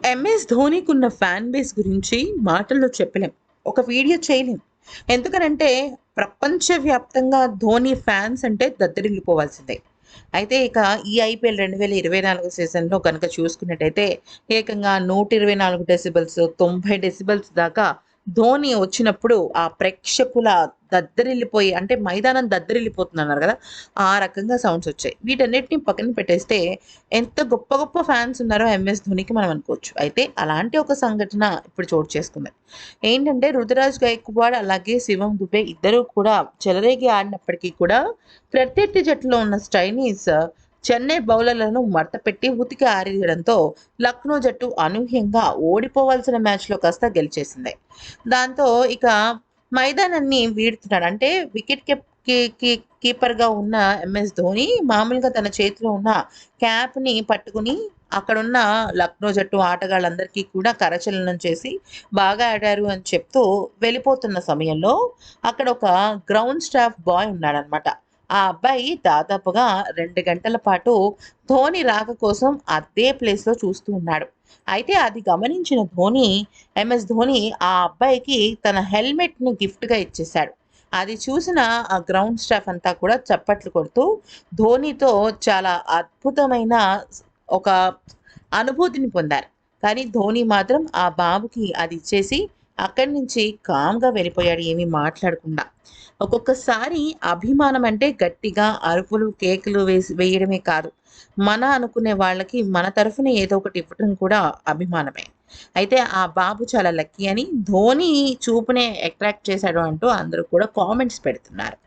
MS ధోనికి ఉన్న fan base గురించి మాటల్లో చెప్పలేం. ఒక వీడియో చేయలేం. ఎందుకనంటే ప్రపంచవ్యాప్తంగా ధోని ఫ్యాన్స్ అంటే దద్దరిల్లిపోవాల్సిందే. అయితే ఇక ఈ ఐపీఎల్ రెండు వేల ఇరవై నాలుగు సీజన్లో కనుక చూసుకున్నట్టయితే ఏకంగా నూట ఇరవై నాలుగు డెసిబల్స్ తొంభై డెసిబల్స్ దాకా ధోని వచ్చినప్పుడు ఆ ప్రేక్షకుల దద్దరిల్లిపోయి అంటే మైదానం దద్దరిల్లిపోతున్నారు కదా ఆ రకంగా సౌండ్స్ వచ్చాయి. వీటన్నిటిని పక్కన పెట్టేస్తే ఎంత గొప్ప గొప్ప ఫ్యాన్స్ ఉన్నారో ఎంఎస్ ధోనికి మనం అనుకోవచ్చు. అయితే అలాంటి ఒక సంఘటన ఇప్పుడు చోటు చేసుకుంది. ఏంటంటే రుతురాజ్ గైక్వాడ్ అలాగే శివం దుబే ఇద్దరూ కూడా చెలరేగి ఆడినప్పటికీ కూడా ప్రత్యర్థి జట్టులో ఉన్న స్టైనీస్ చెన్నై బౌలర్లను మడతపెట్టి ఉతికి ఆరేయడంతో లక్నో జట్టు అనూహ్యంగా ఓడిపోవాల్సిన మ్యాచ్లో కాస్త గెలిచేసింది. దాంతో ఇక మైదానాన్ని వీడుతున్నాడు. అంటే వికెట్ కీప్ కీపర్గా ఉన్న ఎంఎస్ ధోని మామూలుగా తన చేతిలో ఉన్న క్యాప్ని పట్టుకుని అక్కడున్న లక్నో జట్టు ఆటగాళ్ళందరికీ కూడా కరచలనం చేసి బాగా ఆడారు అని చెప్తూ వెళ్ళిపోతున్న సమయంలో అక్కడ ఒక గ్రౌండ్ స్టాఫ్ బాయ్ ఉన్నాడనమాట ఆ అబ్బాయి దాదాపుగా రెండు గంటల పాటు ధోని రాక కోసం అదే ప్లేస్లో చూస్తూ ఉన్నాడు. అయితే అది గమనించిన ధోని ఎంఎస్ ధోని ఆ అబ్బాయికి తన హెల్మెట్ని గిఫ్ట్గా ఇచ్చేశాడు. అది చూసిన ఆ గ్రౌండ్ స్టాఫ్ అంతా కూడా చప్పట్లు కొడుతూ ధోనితో చాలా అద్భుతమైన ఒక అనుభూతిని పొందారు. కానీ ధోని మాత్రం ఆ బాబుకి అది ఇచ్చేసి అక్కడి నుంచి కామ్గా వెళ్ళిపోయాడు ఏమీ మాట్లాడకుండా. ఒక్కొక్కసారి అభిమానం అంటే గట్టిగా అరుపులు కేకులు వేసి వేయడమే కాదు. మన అనుకునే వాళ్ళకి మన తరఫున ఏదో ఒకటి ఇవ్వడం కూడా అభిమానమే. అయితే ఆ బాబు చాలా లక్కీ అని ధోని చూపునే అట్రాక్ట్ చేశాడు అంటూ అందరూ కూడా కామెంట్స్ పెడుతున్నారు.